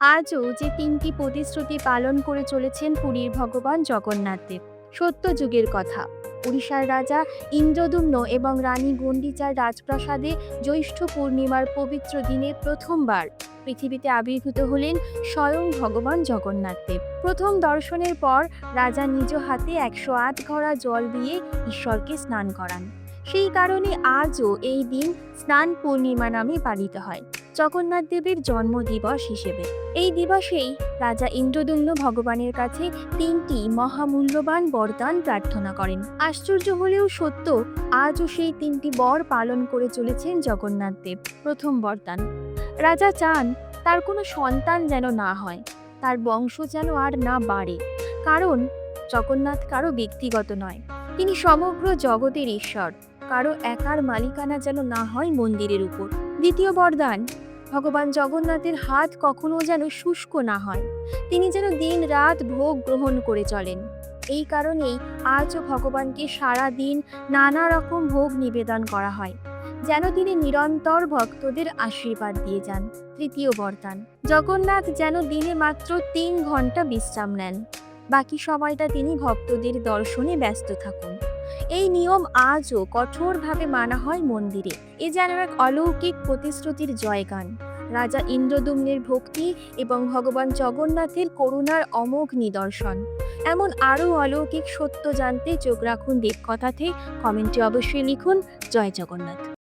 আজও যে তিনটি প্রতিশ্রুতি পালন করে চলেছেন পুরীর ভগবান জগন্নাথ দেব, সত্য যুগের কথা। উড়িষ্যার রাজা ইন্দ্রদুম্ন এবং রানী গণ্ডিচার রাজপ্রাসাদে জ্যৈষ্ঠ পূর্ণিমার পবিত্র দিনে প্রথমবার পৃথিবীতে আবির্ভূত হলেন স্বয়ং ভগবান জগন্নাথদেব প্রথম দর্শনের পর রাজা নিজ হাতে একশো আট ঘড়া জল দিয়ে ঈশ্বরকে স্নান করান। সেই কারণে আজও এই দিন স্নান পূর্ণিমা নামে পালিত হয়। জগন্নাথ দেবের জন্মদিবস হিসেবে। এই দিবসেই রাজা ইন্দ্রদুম্ন ভগবানের কাছে তিনটি মহামূল্যবান বরদান প্রার্থনা করেন। আশ্চর্য হলেও সত্য, আজও সেই তিনটি বর পালন করে চলেছেন জগন্নাথ দেব, প্রথম বরদান। রাজা চান তার কোনো সন্তান যেন না হয়, তার বংশ যেন আর না বাড়ে, কারণ জগন্নাথ কারও ব্যক্তিগত নয়, তিনি সমগ্র জগতের ঈশ্বর, কারও একার মালিকানা যেন না হয় মন্দিরের উপর। দ্বিতীয় বরদান। ভগবান জগন্নাথের হাত কখনো যেন শুষ্ক না হয়। তিনি যেন দিন রাত ভোগ গ্রহণ করে চলেন। এই কারণেই আজও ভগবানকে সারা দিন নানা রকম ভোগ নিবেদন করা হয়। যেন তিনি নিরন্তর ভক্তদের আশীর্বাদ দিয়ে যান। তৃতীয় বরদান। জগন্নাথ যেন দিনে মাত্র তিন ঘণ্টা বিশ্রাম নেন। বাকি সময়টা তিনি ভক্তদের দর্শনে ব্যস্ত থাকুন। এই নিয়ম আজও কঠোরভাবে মানা হয় মন্দিরে। এ যেন এক অলৌকিক প্রতিশ্রুতির জয়গান। রাজা ইন্দ্রদুম্নের ভক্তি এবং ভগবান জগন্নাথের করুণার অমোঘ নিদর্শন। এমন আরও অলৌকিক সত্য জানতে চোখ রাখুন দেবকথাতে। কমেন্টে অবশ্যই লিখুন, জয় জগন্নাথ।